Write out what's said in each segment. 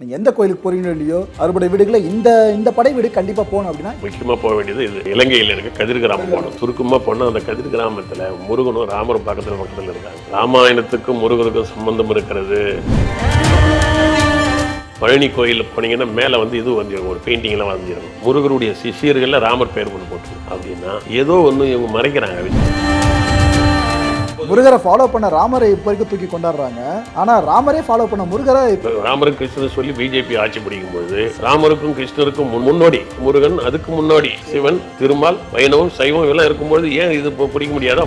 நீங்கள் எந்த கோயிலுக்கு போறீங்களோ இல்லையோ அறுபடை வீடுகளில் இந்த இந்த படை வீடு கண்டிப்பாக போகணும் அப்படின்னா முக்கியமாக போக வேண்டியது இது இலங்கையில் இருக்க கதிர் கிராமம் போகணும். சுருக்கமாக போனால் அந்த கதிர் கிராமத்தில் முருகனும் ராமரும் பக்கத்தில் பக்கத்தில் இருக்காங்க. ராமாயணத்துக்கும் முருகனுக்கும் சம்பந்தம் இருக்கிறது. பழனி கோயிலில் போனீங்கன்னா மேலே வந்து இது வந்துடும் ஒரு பெயிண்டிங்லாம் வந்துடும் முருகருடைய சிஷியர்களில் ராமர் பேர் கொண்டு போட்டு அப்படின்னா ஏதோ ஒன்று இவங்க மறைக்கிறாங்க. முருகரை ஃபாலோ பண்ண ராமரை இப்போ வரைக்கும் தூக்கி கொண்டாடுறாங்க. ஆனால் ராமரே ஃபாலோ பண்ண முருகரை இப்போ ராமரும் கிருஷ்ணன் சொல்லி பிஜேபி ஆட்சி பிடிக்கும் பொழுது ராமருக்கும் கிருஷ்ணருக்கும் முன்னோடி முருகன் அதுக்கு முன்னாடி சிவன் திருமால் வைணவம் சைவம் இதெல்லாம் இருக்கும்பொழுது ஏன் இது பிடிக்க முடியாதா?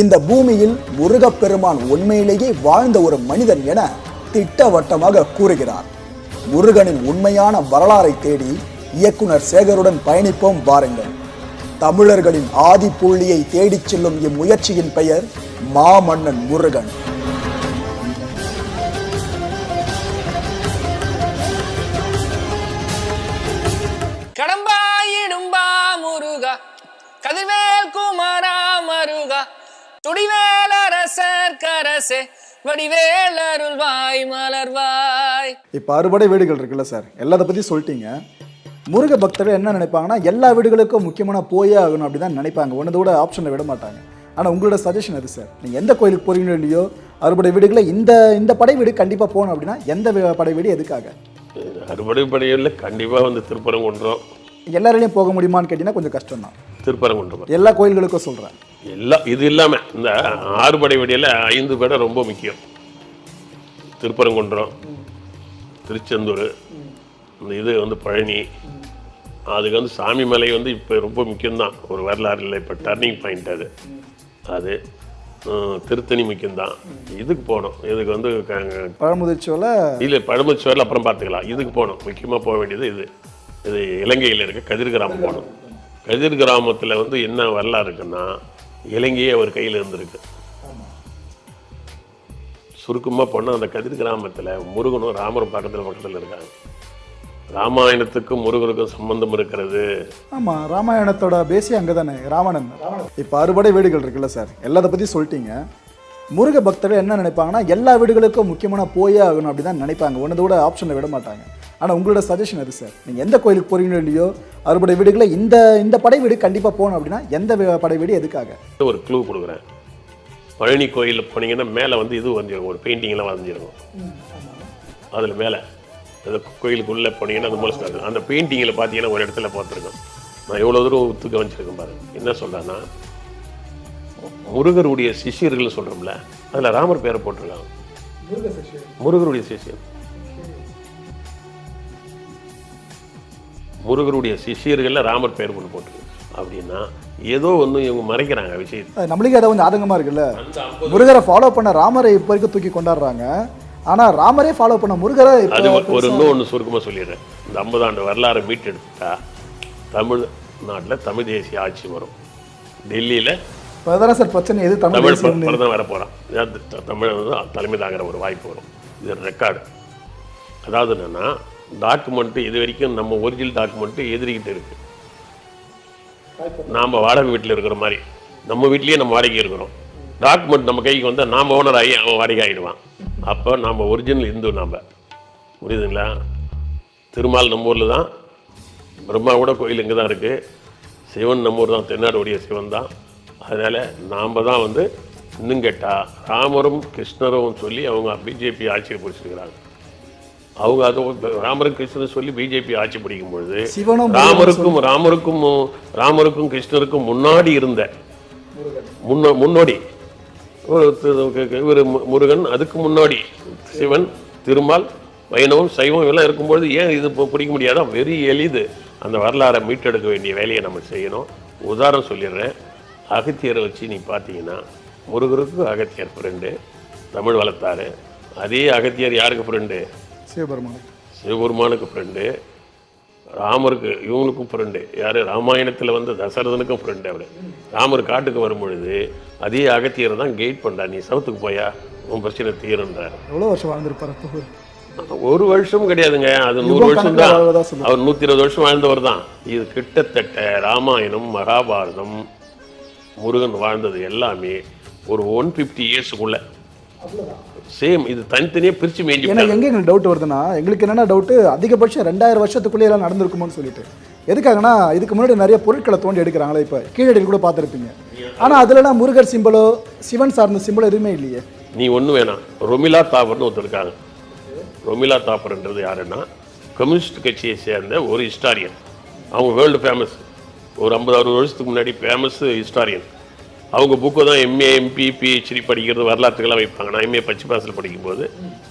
இந்த பூமியில் முருகப்பெருமான் உண்மையிலேயே வாழ்ந்த ஒரு மனிதன் என திட்டவட்டமாக கூறுகிறார். முருகனின் உண்மையான வரலாறை தேடி இயக்குனர் சேகருடன் பயணிப்போம் வாருங்கள். தமிழர்களின் ஆதி புள்ளியை தேடிச் செல்லும் இம்முயற்சியின் பெயர் மாமன்னன் முருகன். துடிவேல் அரசர் கரசே வடிவேல் அருள்வாய் மலர்வாய். இப்போ அறுபடை வீடுகள் இருக்குல்ல சார் எல்லாத்த பற்றி சொல்லிட்டீங்க. முருக பக்தர்கள் என்ன நினைப்பாங்கன்னா எல்லா வீடுகளுக்கும் முக்கியமான போயே ஆகணும் அப்படி தான் நினைப்பாங்க. ஒன்று கூட ஆப்ஷனில் விட மாட்டாங்க. ஆனால் உங்களோட சஜஷன் அது சார்? நீங்கள் எந்த கோயிலுக்கு போறீங்களோ இல்லையோ அறுபடை வீடுகளில் இந்த இந்த படை வீடு கண்டிப்பாக போகணும் அப்படின்னா எந்த படை வீடு எதுக்காக? அறுபடை படையில் கண்டிப்பாக வந்து திருப்பரங்குன்றம். எல்லாராலையும் போக முடியுமான்னு கேட்டிங்கன்னா கொஞ்சம் கஷ்டம் தான் திருப்பரங்குன்றம் எல்லா கோயில்களுக்கும் சொல்கிறேன் எல்லாம் இது இல்லாமல் இந்த ஆறு படை வெடியில் ஐந்து படை ரொம்ப முக்கியம். திருப்பரங்குன்றம் திருச்செந்தூர் இந்த இது வந்து பழனி அதுக்கு வந்து சாமி மலை வந்து இப்போ ரொம்ப முக்கியம்தான். ஒரு வரலாறு இல்லை இப்போ டர்னிங் பாயிண்ட் அது அது திருத்தணி முக்கியம்தான். இதுக்கு போகணும். இதுக்கு வந்து பழமுதிர்ச்சோல இல்லை பழமுச்சுவரில் அப்புறம் பார்த்துக்கலாம். இதுக்கு போகணும். முக்கியமாக போக வேண்டியது இது. இது இலங்கையில் இருக்க கதிர் கிராமம் போகணும். கதிர் கிராமத்தில் வந்து என்ன வரலாறு இருக்குன்னா இலங்கையே அவர் கையில் இருந்திருக்கு. சுருக்கமாக போனால் அந்த கதிர் கிராமத்தில் முருகனும் ராமர் பக்கத்தில் பக்கத்தில் இருக்காங்க. ராமாயணத்துக்கும் முருகனுக்கும் சம்பந்தம் இருக்கிறது. ஆமாம் ராமாயணத்தோட பேசி அங்கே தானே ராவணன். இப்போ அறுபடை வீடுகள் இருக்குல்ல சார் எல்லாத்த பற்றி சொல்லிட்டீங்க. முருக பக்தர்கள் என்ன நினைப்பாங்கன்னா எல்லா வீடுகளுக்கும் முக்கியமான போயே ஆகணும் அப்படி தான் நினைப்பாங்க. ஒன்று கூட ஆப்ஷனில் விட மாட்டாங்க. ஆனால் உங்களோட சஜஷன் அது சார் நீங்கள் எந்த கோயிலுக்கு போறீங்களோ இல்லையோ அறுபடை வீடுகளில் இந்த இந்த படை வீடு கண்டிப்பாக போகணும் அப்படின்னா எந்த படை வீடு எதுக்காக? ஒரு க்ளூ கொடுக்குறேன். பழனி கோயிலில் போனீங்கன்னா மேலே வந்து இது வந்துடும் ஒரு பெயிண்டிங்லாம் வரைஞ்சிருக்கும். அதில் மேலே. அந்த கோயிலுக்குள்ளே போனீங்கன்னா அந்த மூலஸ்தானம் அந்த பெயிண்டிங்கில் பார்த்தீங்கன்னா ஒரு இடத்துல பார்த்துருக்கோம். நான் எவ்வளோ தூரம் ஒத்து கவனிச்சிருக்கேன் பாருங்க என்ன சொல்கிறேன்னா முருகருடைய சிஷியர்கள் சொல்கிறோம்ல அதில் ராமர் பேரை போட்டிருக்காங்க. முருகருடைய சிஷியர். முருகருடைய சிஷியர்களில் ராமர் பேர் கொண்டு போட்டிருக்கு அப்படின்னா ஏதோ ஒன்று இவங்க மறைக்கிறாங்க விஷயத்தை. அது நம்மளுக்கே அதை கொஞ்சம் ஆதங்கமாக இருக்குல்ல? முருகரை ஃபாலோ பண்ண ராமரை இப்போ வரைக்கும் தூக்கி கொண்டாடுறாங்க. ஆனால் ராமரே ஃபாலோ பண்ண முருகரை அது ஒரு இன்னும் ஒன்று சுருக்கமாக சொல்லிடுறேன். இந்த ஐம்பது ஆண்டு வரலாறு மீட்டெடுத்தா தமிழ் நாட்டில் தமிழ் தேசிய ஆட்சி வரும். டெல்லியில் இப்போ தானே சார் பிரச்சனை எது? தமிழ்? பிரதமர் வர போகிறான் தமிழ் தலைமை தாங்கிற ஒரு வாய்ப்பு வரும். இது ரெக்கார்டு அதாவது என்னென்னா டாக்குமெண்ட்டு இது வரைக்கும் நம்ம ஒரிஜினல் டாக்குமெண்ட்டு எதிரிக்கிட்டு இருக்கு. நாம் வாடகை வீட்டில் இருக்கிற மாதிரி. நம்ம வீட்லேயே நம்ம வாடகை இருக்கிறோம். டாக்குமெண்ட் நம்ம கைக்கு வந்தால் நாம் ஓனர் ஆகி அவன் வாடகை ஆகிடுவான் அப்போ நாம் ஒரிஜினல் இந்து நாம். புரியுதுங்களா? திருமால் நம்ம ஊரில் தான். பிரம்மா கூட கோயில் இங்கே தான் இருக்குது சிவன் நம்ம ஊர் தான். தென்னாடுடைய சிவன் தான். அதனால் நாம் தான் வந்து இன்னும் கேட்டால் ராமரும் கிருஷ்ணரும் சொல்லி அவங்க பிஜேபி ஆட்சியை பிடிச்சிருக்கிறாங்க. அவங்க அது ராமரும் கிருஷ்ணரும் சொல்லி பிஜேபி ஆட்சி பிடிக்கும் பொழுது ராமருக்கும் ராமருக்கும் ராமருக்கும் கிருஷ்ணருக்கும் முன்னாடி இருந்த முன்ன முன்னோடி. இவர் முருகன் அதுக்கு முன்னாடி சிவன் திருமால் வைணவம் சைவம் இதெல்லாம் இருக்கும்பொழுது ஏன் இது இப்போ பிடிக்க முடியாதா வெரி எளிது. அந்த வரலாறை மீட்டெடுக்க வேண்டிய வேலையை நம்ம செய்யணும். உதாரணம் சொல்லிடுறேன். அகத்தியரை வச்சு நீ பார்த்தீங்கன்னா முருகருக்கு அகத்தியர் ஃப்ரெண்டு தமிழ் வளர்த்தாரு. அதே அகத்தியர் யாருக்கு ஃப்ரெண்டு சிவபெருமான் சிவபெருமானுக்கு ஃப்ரெண்டு ராமருக்கு இவங்களுக்கும் ஃப்ரெண்டு யார்? ராமாயணத்தில் வந்து தசரதனுக்கும் ஃப்ரெண்டு அவர். ராமர் காட்டுக்கு வரும் பொழுது அதே அகத்தியரை தான் கைட் பண்ணா. நீ சவுத்துக்கு போயா? உன் பிரச்சனை தீருன்றார். எவ்வளோ வருஷம் வாழ்ந்திருப்பார் ஒரு வருஷம் கிடையாதுங்க. அது நூறு வருஷம் தான். அவர் நூற்றி இருபது வருஷம் வாழ்ந்தவர் தான். இது கிட்டத்தட்ட ராமாயணம் மகாபாரதம் முருகன் வாழ்ந்தது எல்லாமே ஒரு ஒன் ஃபிஃப்டி இயர்ஸுக்குள்ள சேம் இது தனித்தனியாக பிரித்து மேய்ஞ்சி எனக்கு எங்கே எங்களுக்கு டவுட் வருதுன்னா எங்களுக்கு என்னென்ன டவுட்டு அதிகபட்சம் ரெண்டாயிரம் வருஷத்துக்குள்ளே எல்லாம் நடந்திருக்குமோன்னு சொல்லிட்டு. எதுக்காகனா இதுக்கு முன்னாடி நிறைய பொருட்களை தோண்டி எடுக்கிறாங்களே இப்போ. கீழடியில் கூட பார்த்துருப்பீங்க. ஆனால் அதுலலாம் முருகர் சிம்பலோ சிவன் சார்ந்த சிம்பலோ எதுவுமே இல்லையே. நீ ஒன்று வேணாம். ரொமிலா தாப்பர்னு ஒருத்தர் இருக்காங்க. ரொமிலா தாப்பர்ன்றது யாருன்னா கம்யூனிஸ்ட் கட்சியை சேர்ந்த ஒரு ஹிஸ்டாரியன் அவங்க வேர்ல்டு ஃபேமஸ் ஒரு ஐம்பது அறுபது வருஷத்துக்கு முன்னாடி ஃபேமஸ் ஹிஸ்டாரியன் அவங்க புக்கு தான் எம்ஏ எம்பி பிஹெச்டி படிக்கிறது வரலாற்றுக்கெல்லாம் வைப்பாங்க. நான் எம்ஏ பச்சை பாசில் படிக்கும்போது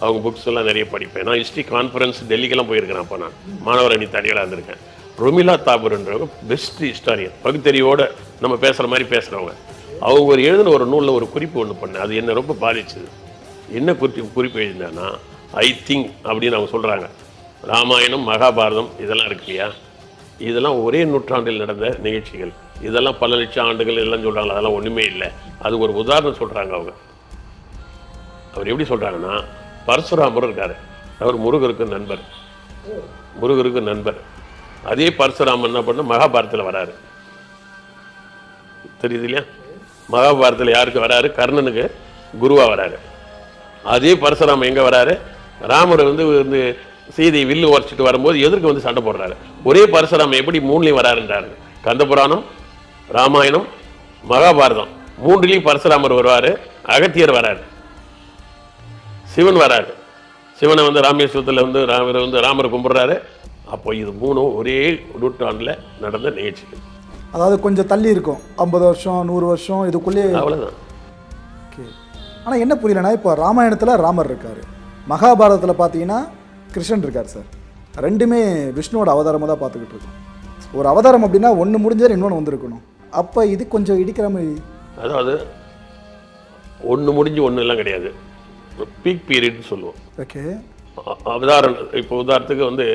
அவங்க புக்ஸ் எல்லாம் நிறைய படிப்பேன். நான் ஹிஸ்ட்ரி கான்ஃபரன்ஸ் டெல்லிக்கெல்லாம் போயிருக்கிறேன் அப்போ நான். மாணவர் அணி தனியாக இருந்திருக்கேன். ரொமிலா தாபூர்ன்றவங்க பெஸ்ட் ஹிஸ்டாரியன் பகுத்தறிவோடு நம்ம பேசுகிற மாதிரி பேசுகிறவங்க அவங்க ஒரு எழுதின ஒரு நூலில் ஒரு குறிப்பு ஒன்று பண்ணேன். அது என்னை ரொம்ப பாதிச்சுது. என்ன குறிப்பு குறிப்பு எழுதினேன்னா ஐ திங்க் அப்படின்னு அவங்க சொல்கிறாங்க ராமாயணம் மகாபாரதம் இதெல்லாம் இருக்கு இல்லையா? இதெல்லாம் ஒரே நூற்றாண்டில் நடந்த நிகழ்ச்சிகள். இதெல்லாம் பல லட்சம் ஆண்டுகள் எல்லாம் சொல்கிறாங்க அதெல்லாம் ஒன்றுமே இல்லை. அது ஒரு உதாரணம் சொல்கிறாங்க அவங்க. அவர் எப்படி சொல்கிறாங்கன்னா பரசுராமர் இருக்காரு. அவர் முருகருக்கு நண்பர். முருகருக்கு நண்பர். அதே பரசுராமன் என்ன பண்ண மகாபாரத்தில் வராரு. தெரியுது இல்லையா? மகாபாரத்தில் யாருக்கு வராரு? கர்ணனுக்கு குருவா வராரு. அதே பரசுராமன் எங்க வராரு? ராமர் வந்து வந்து சீதையை வில்லு உரைச்சிட்டு வரும்போது எதிர்க்கு வந்து சண்டை போடுறாரு. ஒரே பரசுராமன் எப்படி மூணுலையும் வராருன்றாரு. கந்த புராணம் ராமாயணம் மகாபாரதம் மூன்றுலையும் பரசுராமர் வருவாரு அகத்தியர் வராரு. சிவன் வராரு. சிவனை வந்து ராமேஸ்வரத்தில் வந்து ராமர் வந்து ராமர் கும்பிடுறாரு. அப்போ இது மூணும் ஒரே நூற்றாண்டில் நடந்த நிகழ்ச்சிகள். அதாவது கொஞ்சம் தள்ளி இருக்கும். ஐம்பது வருஷம் நூறு வருஷம் இதுக்குள்ளே அவ்வளோதான் ஓகே. ஆனால் என்ன புரியலனா இப்போ ராமாயணத்தில் ராமர் இருக்கார். மகாபாரதத்தில் பார்த்தீங்கன்னா கிருஷ்ணன் இருக்கார் சார். ரெண்டுமே விஷ்ணுவோட அவதாரமாக தான் பார்த்துக்கிட்டு இருக்கோம். ஒரு அவதாரம் அப்படின்னா ஒன்று முடிஞ்சால் இன்னொன்று வந்திருக்கணும். அப்போ இது கொஞ்சம் இடிக்கிற மாதிரி. அதாவது ஒன்று முடிஞ்சு ஒன்று எல்லாம் கிடையாது. பீக் பீரியட்னு சொல்லுவோம். ஓகே அவதாரம் இப்போ உதாரணத்துக்கு வந்து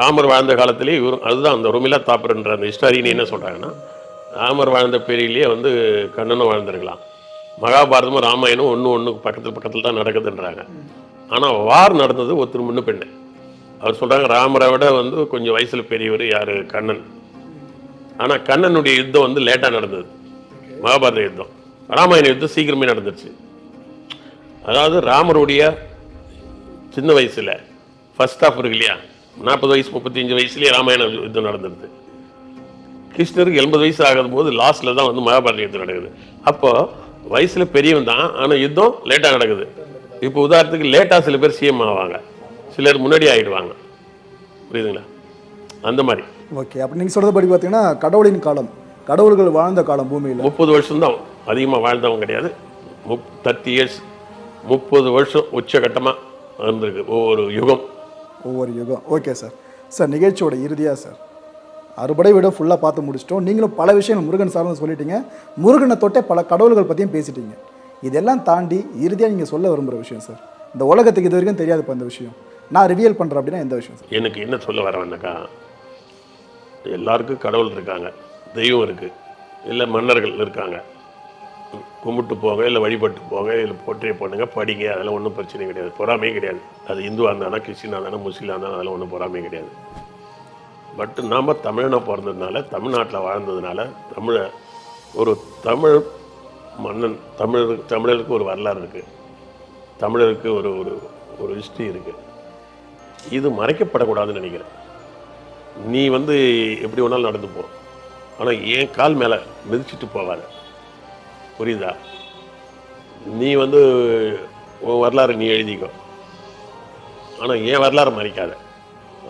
ராமர் வாழ்ந்த காலத்திலே இவர் அதுதான் அந்த ரொமிலா தாப்பர்ன்ற அந்த ஹிஸ்டாரியன் என்ன சொல்கிறாங்கன்னா ராமர் வாழ்ந்த பேரிலேயே வந்து கண்ணனும் வாழ்ந்திருக்கலாம். மகாபாரதமும் ராமாயணம் ஒன்று ஒன்று பக்கத்தில் பக்கத்தில் தான் நடக்குதுன்றாங்க. ஆனால் வார் நடந்தது ஒருத்தர் முன்ன பெண்ணு. அவர் சொல்கிறாங்க ராமரை விட வந்து கொஞ்சம் வயசில் பெரியவர் யார்? கண்ணன். ஆனால் கண்ணனுடைய யுத்தம் வந்து லேட்டாக நடந்தது. மகாபாரத யுத்தம். ராமாயண யுத்தம் சீக்கிரமே நடந்துருச்சு. அதாவது ராமருடைய சின்ன வயசில் ஃபர்ஸ்ட் ஆஃப் இருக்கு இல்லையா? நாற்பது வயசு முப்பத்தஞ்சு வயசுலேயே ராமாயண யுத்தம் நடந்துருது. கிருஷ்ணருக்கு எண்பது வயசு ஆகும் போது லாஸ்ட்ல தான் வந்து மகாபாரத யுத்தம் நடக்குது. அப்போது வயசில் பெரியவன் தான் ஆனால் யுத்தம் லேட்டாக நடக்குது. இப்போ உதாரணத்துக்கு லேட்டாக சில பேர் சிஎம் ஆவாங்க. சிலர் முன்னாடி ஆகிடுவாங்க புரியுதுங்களா? அந்த மாதிரி. ஓகே அப்போ நீங்கள் சொல்கிறது படி பார்த்தீங்கன்னா கடவுளின் காலம் கடவுள்கள் வாழ்ந்த காலம் பூமியில். முப்பது வருஷம் தான் அதிகமாக வாழ்ந்தவங்க கிடையாது. முப் தேர்ட்டி இயர்ஸ் முப்பது வருஷம் உச்சகட்டமாக இருந்திருக்கு. ஒவ்வொரு யுகம். ஒவ்வொரு யுகம். Okay sir. சார் நிகழ்ச்சியோட இறுதியாக சார். அறுபடை விட ஃபுல்லாக பார்த்து முடிச்சிட்டோம். நீங்களும் பல விஷயங்கள் முருகன் சார்ந்து சொல்லிட்டீங்க. முருகனை தொட்டே பல கடவுள்கள் பற்றியும் பேசிட்டீங்க. இதெல்லாம் தாண்டி இறுதியாக நீங்கள் சொல்ல விரும்புகிற விஷயம் சார். இந்த உலகத்துக்கு இது வரைக்கும் தெரியாது இப்போ இந்த விஷயம். நான் ரிவியல் பண்ணுறேன் அப்படின்னா எந்த விஷயம் சார்? எனக்கு என்ன சொல்ல வரவேன்னாக்கா எல்லாருக்கும் கடவுள் இருக்காங்க தெய்வம் இருக்குது இல்லை மன்னர்கள் இருக்காங்க. கும்பிட்டு போங்க இல்லை வழிபட்டு போங்க இல்லை போற்றே பண்ணுங்க படிங்க அதெல்லாம் ஒன்றும் பிரச்சனை கிடையாது. பொறாமையே கிடையாது. அது இந்துவாக இருந்தானா கிறிஸ்டினாக இருந்தானா முஸ்லீமாக இருந்தாலும் அதெல்லாம் ஒன்றும் பொறாமையே கிடையாது. பட் நாம் தமிழனாக பிறந்ததுனால தமிழ்நாட்டில் வாழ்ந்ததுனால தமிழ ஒரு தமிழ் மன்னன் தமிழர் தமிழருக்கு ஒரு வரலாறு இருக்குது தமிழருக்கு ஒரு ஒரு ஒரு ஹிஸ்ட்ரி இருக்குது இது மறைக்கப்படக்கூடாதுன்னு நினைக்கிறேன். நீ வந்து எப்படி வேணாலும் நடந்து போ. ஆனால் என் கால் மேலே மிதிச்சிட்டு போவாத புரியுதா? நீ வந்து உன் வரலாறு நீ எழுதிக்கோ. ஆனால் என் வரலாறை மறைக்காத.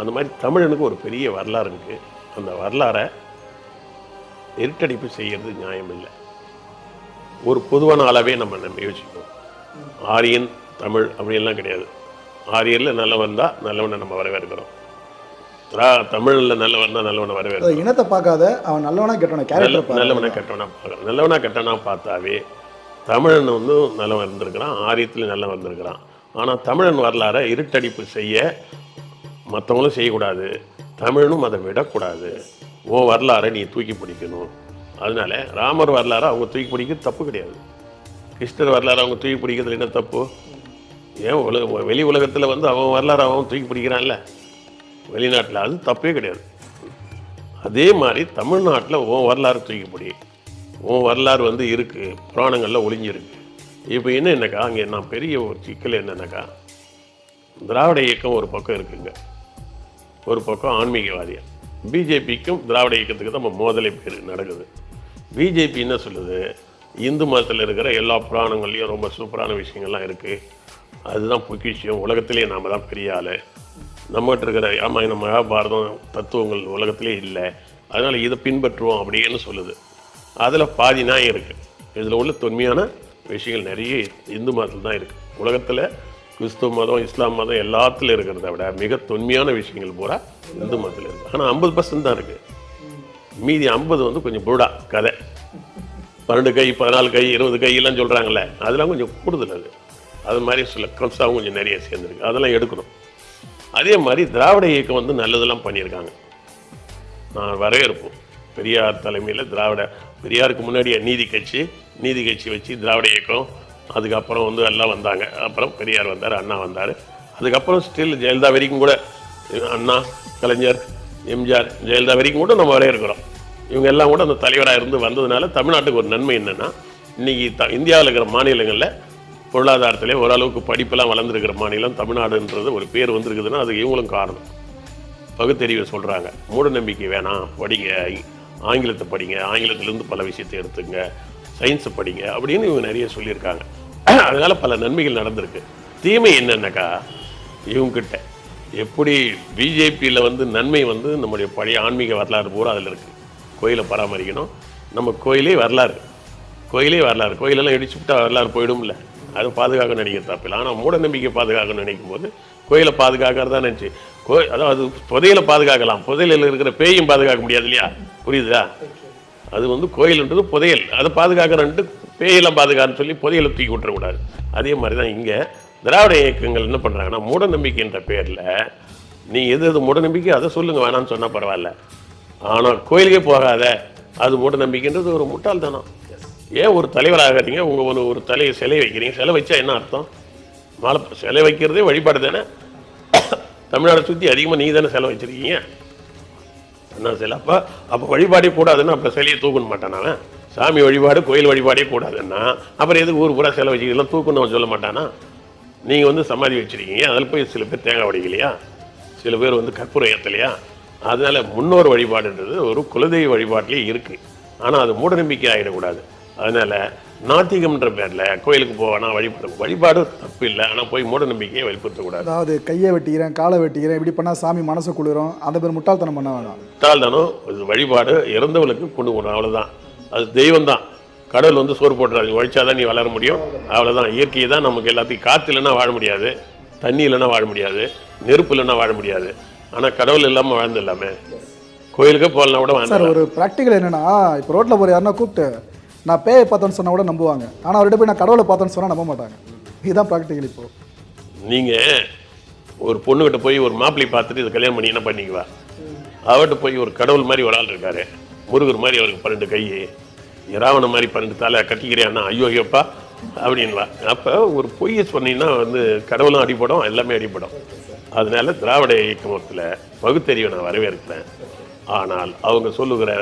அந்த மாதிரி தமிழனுக்கு ஒரு பெரிய வரலாறு இருக்குது அந்த வரலாறை இருட்டடிப்பு செய்கிறது நியாயம் இல்லை ஒரு பொதுவான அளவே நம்ம நம்ம யோசிக்கணும் ஆரியன் தமிழ் அப்படியெல்லாம் கிடையாது. ஆரியரில் நல்லவன் தான் நல்லவனை நம்ம வரவேற்கிறோம். திரா தமிழில் நல்லவன் தான் நல்லவனை இனத்தை பார்க்காத அவன் நல்லவனா கெட்டவன கேரக்டர் நல்ல நல்லவனா கெட்டவனா பார்க்கணும் நல்லவனா கெட்டவனா பார்த்தாவே தமிழன் வந்து நல்லா வந்திருக்கிறான் ஆரியத்தில் நல்லா வந்திருக்கிறான் ஆனால் தமிழன் வரலாறை இருட்டடிப்பு செய்ய மற்றவங்களும் செய்யக்கூடாது. தமிழனும் அதை விடக்கூடாது. உன் வரலாறை நீ தூக்கி பிடிக்கணும். அதனால ராமர் வரலாறை அவங்க தூக்கி பிடிக்கிறது தப்பு கிடையாது. கிருஷ்ணர் வரலாறு அவங்க தூக்கி பிடிக்கிறதுல என்ன தப்பு? ஏன் உலக வெளி உலகத்தில் வந்து அவன் வரலாறு அவன் தூக்கி பிடிக்கிறான்ல? வெளிநாட்டில் அது தப்பே கிடையாது. அதே மாதிரி தமிழ்நாட்டில் உன் வரலாறு தூக்கிப்படி. உன் வரலாறு வந்து இருக்குது புராணங்களில் ஒளிஞ்சிருக்கு. இப்போ என்ன என்னக்கா? அங்கே நான் பெரிய ஒரு சிக்கல் என்னென்னக்கா திராவிட இயக்கம் ஒரு பக்கம் இருக்குங்க. ஒரு பக்கம் ஆன்மீகவாதியா. பிஜேபிக்கும் திராவிட இயக்கத்துக்கு தான் மோதலை பேர் நடக்குது. பிஜேபி என்ன சொல்லுது? இந்து மதத்தில் இருக்கிற எல்லா புராணங்கள்லேயும் ரொம்ப சூப்பரான விஷயங்கள்லாம் இருக்குது அதுதான் பொக்கிஷியம் உலகத்திலே நாம் தான் பெரிய ஆள். நம்மகிட்ட இருக்கிற இந்த மகாபாரதம் தத்துவங்கள் உலகத்திலே இல்லை. அதனால் இதை பின்பற்றுவோம் அப்படின்னு சொல்லுது. அதில் பாதி நான் இருக்குது இதில் உள்ள தொன்மையான விஷயங்கள் நிறைய இந்து மதத்தில் தான் இருக்குது உலகத்தில் கிறிஸ்துவ மதம் இஸ்லாம் மதம் எல்லாத்துலேயும் இருக்கிறத விட மிக தொன்மையான விஷயங்கள் பூரா இந்து மதத்தில் இருக்குது ஆனால் ஐம்பது பர்சன்ட் தான் இருக்குது மீதி ஐம்பது வந்து கொஞ்சம் புருடா கதை. பன்னெண்டு கை பதினாலு கை இருபது கை எல்லாம் சொல்கிறாங்கல்ல அதெல்லாம் கொஞ்சம் கூடுதல் அது. அது மாதிரி சில கம்சாவும் கொஞ்சம் நிறைய சேர்ந்துருக்கு. அதெல்லாம் எடுக்கணும். அதே மாதிரி திராவிட இயக்கம் வந்து நல்லதெல்லாம் பண்ணியிருக்காங்க. நான் வரவேற்போம் பெரியார் தலைமையில் திராவிட பெரியாருக்கு முன்னாடியே நீதி கட்சி நீதி கட்சி வச்சு திராவிட இயக்கம். அதுக்கப்புறம் வந்து எல்லாம் வந்தாங்க. அப்புறம் பெரியார் வந்தார் அண்ணா வந்தார். அதுக்கப்புறம் ஸ்டில் ஜெயலலிதா வரைக்கும் கூட அண்ணா கலைஞர் எம்ஜிஆர் ஜெயலலிதா வரைக்கும் கூட நம்ம வரையறுக்கிறோம் இவங்க எல்லாம் கூட அந்த தலைவராக இருந்து வந்ததுனால தமிழ்நாட்டுக்கு ஒரு நன்மை என்னென்னா இன்றைக்கி த இந்தியாவில் இருக்கிற மாநிலங்களில் பொருளாதாரத்திலே ஓரளவுக்கு படிப்பெல்லாம் வளர்ந்துருக்கிற மாநிலம் தமிழ்நாடுன்றது ஒரு பேர் வந்திருக்குதுன்னா அது இவங்களும் காரணம். பகுத்தறிவை சொல்கிறாங்க மூட நம்பிக்கை வேணாம் படிங்க ஆங்கிலத்தை படிங்க ஆங்கிலத்திலேருந்து பல விஷயத்தை எடுத்துங்க சயின்ஸை படிங்க அப்படின்னு இவங்க நிறைய சொல்லியிருக்காங்க. அதனால் பல நன்மைகள் நடந்திருக்கு. தீமை என்னென்னாக்கா இவங்ககிட்ட எப்படி பிஜேபியில் வந்து நன்மை வந்து நம்முடைய பழைய ஆன்மீக வரலாறு பூரா அதில் இருக்குது கோயிலை பராமரிக்கணும். நம்ம கோயிலே வரலாறு. கோயிலே வரலாறு. கோயிலெல்லாம் இடிச்சு விட்டால் வரலாறு போயிடும்ல. அது பாதுகாக்க நினைக்க தப்பில்லை. ஆனால் மூட நம்பிக்கை பாதுகாக்க நினைக்கும் போது கோயிலை பாதுகாக்கிறதா நினச்சி கோ அதாவது புதையலை பாதுகாக்கலாம். புதையலில் இருக்கிற பேயும் பாதுகாக்க முடியாது இல்லையா? புரியுதா? அது வந்து கோயில்ன்றது புதையல். அதை பாதுகாக்கிறன்ட்டு பேயெல்லாம் பாதுகான்னு சொல்லி புதையலை தூக்கி விட்டுறக்கூடாது. அதே மாதிரி தான் இங்கே திராவிட இயக்கங்கள் என்ன பண்ணுறாங்கன்னா மூட நம்பிக்கைன்ற பேரில் நீ எது எது மூட நம்பிக்கை அதை சொல்லுங்கள் வேணாம்னு சொன்னால் பரவாயில்ல. ஆனால் கோயிலுக்கே போகாத. அது மூட நம்பிக்கைன்றது ஒரு முட்டாள்தனம். ஏன் ஒரு தலைவராகிறீங்க உங்கள் ஒரு ஒரு தலையை சிலை வைக்கிறீங்க. சிலை வச்சா என்ன அர்த்தம்? மாலை சிலை வைக்கிறதே வழிபாடு தானே? தமிழ்நாடை சுற்றி அதிகமாக நீ தானே சிலை வச்சுருக்கீங்க? என்ன சிலை? அப்போ அப்போ வழிபாடே கூடாதுன்னா அப்புறம் சிலையை தூக்கணும் மாட்டான் அவன்? சாமி வழிபாடு கோயில் வழிபாடே கூடாதுன்னா அப்புறம் எதுக்கு ஊர் பூரா சிலை வச்சுக்கலாம் தூக்கணும் அவன் சொல்ல மாட்டானா? நீங்கள் வந்து சமாதி வச்சுருக்கீங்க. அதில் போய் சில பேர் தேங்காய் உடைக்கலையா சில பேர் வந்து கற்பூரம் ஏற்றலையா அதனால முன்னோர் வழிபாடுன்றது ஒரு குலதெய்வ வழிபாட்டிலே இருக்குது ஆனால் அது மூடநம்பிக்கை ஆகிடக்கூடாது அதனால நாத்திகம்ன்ற பேரில் கோயிலுக்கு போவேனா வழிபாடு. வழிபாடு தப்பு இல்லை ஆனால் போய் மூடநம்பிக்கையை வலியுறுத்தக்கூடாது அதாவது கையை வெட்டிக்கிறேன் காலை வெட்டிக்கிறேன் இப்படி பண்ணால் சாமி மனசு குளிரும். அந்த பேர் முட்டாள்தனம் பண்ண வேணாம். முட்டாள்தானோ? இது வழிபாடு இறந்தவளுக்கு கொண்டு போகணும் அவ்வளோதான் அது தெய்வம் தான் கடவுள் வந்து சோறு போட்டுறாரு. உழைச்சாதான் நீ வளர முடியும். அவ்வளோதான் இயற்கையை தான் நமக்கு எல்லாத்தையும் காற்று இல்லைன்னா வாழ முடியாது. தண்ணி இல்லைன்னா வாழ முடியாது. நெருப்பு இல்லைன்னா வாழ முடியாது. ஆனால் கடவுள் இல்லாமல் வாழ்ந்து இல்லாமே கோயிலுக்கே போகலனா கூட சார் ஒரு ப்ராக்டிக்கல் என்னன்னா இப்போ ரோட்டில் போகிற யாருன்னா கூப்பிட்டு நான் பேயை பார்த்தேன்னு சொன்னா கூட நம்புவாங்க. ஆனால் அவர்கிட்ட போய் நான் கடவுளை பார்த்தேன்னு சொன்னால் நம்ப மாட்டாங்க. இதுதான் ப்ராக்டிக்கல் இப்போ. நீங்கள் ஒரு பொண்ணுகிட்ட போய் ஒரு மாப்பிள்ளை பார்த்துட்டு இதை கல்யாணம் பண்ணி என்ன பண்ணிக்குவா அவர்கிட்ட போய் ஒரு கடவுள் மாதிரி ஒரு ஆள் இருக்காரு. முருகர் மாதிரி அவருக்கு பன்னெண்டு கை. ராவண மாதிரி பன்னெண்டு தலை கட்டிக்கிறியான்னா ஐயோ ஐயோப்பா அப்படின்வா அப்போ ஒரு பொய்யை சொன்னீங்கன்னா வந்து கடவுளும் அடிபடும் எல்லாமே அடிபடும். அதனால திராவிட இயக்கத்தில் பகுத்தறிவை நான் வரவேற்கிறேன். ஆனால் அவங்க சொல்லுகிற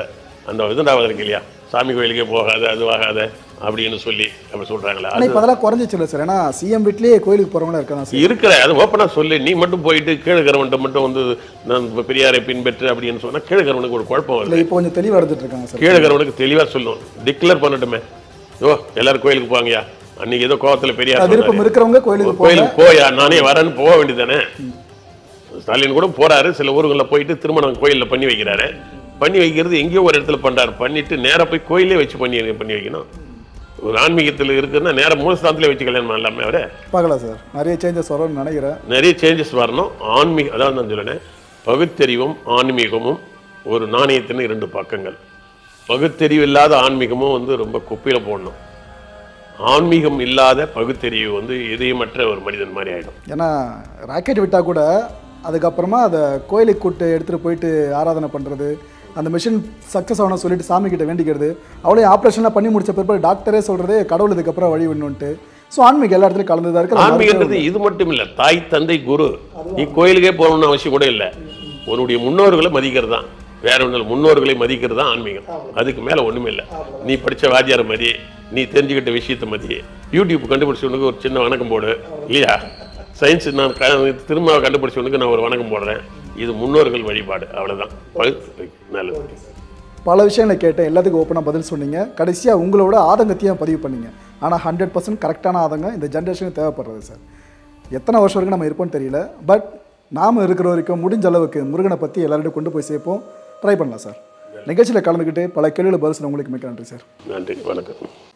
அந்த இதுண்டாவது இருக்கு இல்லையா? சாமி கோயிலுக்கே போகாத அது ஆகாத அப்படின்னு சொல்லி அப்படி சொல்கிறாங்களே இப்போ அதெல்லாம் குறைஞ்சிச்சு இல்லை சார். ஏன்னா சிஎம் வீட்லேயே கோயிலுக்கு போகிறவங்களா இருக்காங்க சார். இருக்கிற அது ஓப்பனாக சொல்லு. நீ மட்டும் போயிட்டு கீழக்கிறவன்ட்ட மட்டும் வந்து நான் பெரியாரை பின்பற்று அப்படின்னு சொன்னா கீழக்கிறவனுக்கு ஒரு குழப்பம் வருது. இப்போ கொஞ்சம் தெளிவாக எடுத்துட்டு இருக்காங்க சார். கீழக்கிறவனுக்கு தெளிவா சொல்லும். டிக்ளேர் பண்ணட்டுமே. ஓ எல்லாரும் கோயிலுக்கு போங்கயா அன்னைக்கு ஏதோ கோவத்துல பெரியார் விருப்பம். இருக்கிறவங்க கோயிலுக்கு கோயிலுக்கு போயா? நானே வரேன்னு போக வேண்டியதானே ஸ்டாலின் கூட போறாரு. சில ஊர்களில் போயிட்டு திருமணம் கோயில்ல பண்ணி வைக்கிறாரு. பண்ணி வைக்கிறது எங்கேயோ ஒரு இடத்துல பண்றாரு. பண்ணிட்டு நேரா போய் கோயிலே வச்சு பண்ணி பண்ணி வைக்கணும். ஒரு ஆன்மீகத்தில் இருக்குன்னா நேரா மூலஸ்தானத்திலே வச்சு கல்யாணம் பண்ணலாமே அவரே. பார்க்கலாம் சார். நிறைய சேஞ்சஸ் வரும்னு நினைக்கிறேன். நிறைய சேஞ்சஸ் வரணும். ஆன்மீக அதாவது நான் சொல்லினேன் பகுத்தறிவும் ஆன்மீகமும் ஒரு நாணயத்தின் இரண்டு பக்கங்கள். பகுத்தறிவு இல்லாத ஆன்மீகமும் வந்து ரொம்ப குப்பையில் போடணும். ஆன்மீகம் இல்லாத பகுத்தறிவு வந்து இதயமற்ற ஒரு மனிதன் மாதிரி ஆயிடும். ஏன்னா ராக்கெட் விட்டால் கூட அதுக்கப்புறமா அதை கோயிலுக்கு கூட்டு எடுத்துகிட்டு போயிட்டு ஆராதனை பண்ணுறது அந்த மிஷின் சக்ஸஸ் ஆகணும் சொல்லிட்டு சாமி கிட்ட வேண்டிக்கிறது. அவளே ஆப்ரேஷன்லாம் பண்ணி முடிச்ச பிற்பாடு டாக்டரே சொல்கிறதே கடவுள் இதுக்கப்புறம் வழி விடணுன்ட்டு ஸோ ஆன்மீகம் எல்லா இடத்துலையும் கலந்து தான் இருக்கு ஆன்மீகன்றது இது மட்டும் இல்ல தாய் தந்தை குரு. நீ கோயிலுக்கே போகணும்னு அவசியம் கூட இல்லை. உன்னுடைய முன்னோர்களை மதிக்கிறது? தான் வேற ஒன்றும் முன்னோர்களை மதிக்கிறது தான் ஆன்மீகம் அதுக்கு மேல ஒண்ணுமே இல்லை. நீ படிச்ச வாத்தியார் மதி நீ தெரிஞ்சுக்கிட்ட விஷயத்தை மதி யூடியூப் கண்டுபிடிச்சவனுக்கு ஒரு சின்ன வணக்கம் போடு. இல்லையா? சயின்ஸ் நான் திரும்ப கண்டுபிடிச்சவனுக்கு நான் ஒரு வணக்கம் போடுறேன். இது முன்னோர்கள் வழிபாடு. அவ்வளவுதான். பகுத்து நல்லது. பல விஷயங்களை கேட்டேன். எல்லாத்துக்கும் ஓப்பனாக பதில் சொன்னீங்க. கடைசியாக உங்களோட ஆதங்கத்தையும் பதிவு பண்ணீங்க. ஆனால் ஹண்ட்ரட் பர்சன்ட் கரெக்டான ஆதங்கம் இந்த ஜென்ரேஷனுக்கு தேவைப்படுறது சார் எத்தனை வருஷம் வரைக்கும் நம்ம இருப்போம்னு தெரியல. பட் நாம் இருக்கிற வரைக்கும் முடிஞ்ச அளவுக்கு முருகனை பற்றி எல்லார்ட்டையும் கொண்டு போய் சேர்ப்போம். ட்ரை பண்ணலாம் சார் நிகழ்ச்சியில் கலந்துக்கிட்டு பல கேள்விகள் பதில் சொன்ன உங்களுக்கு மிக்க நன்றி சார் நன்றி. வணக்கம்.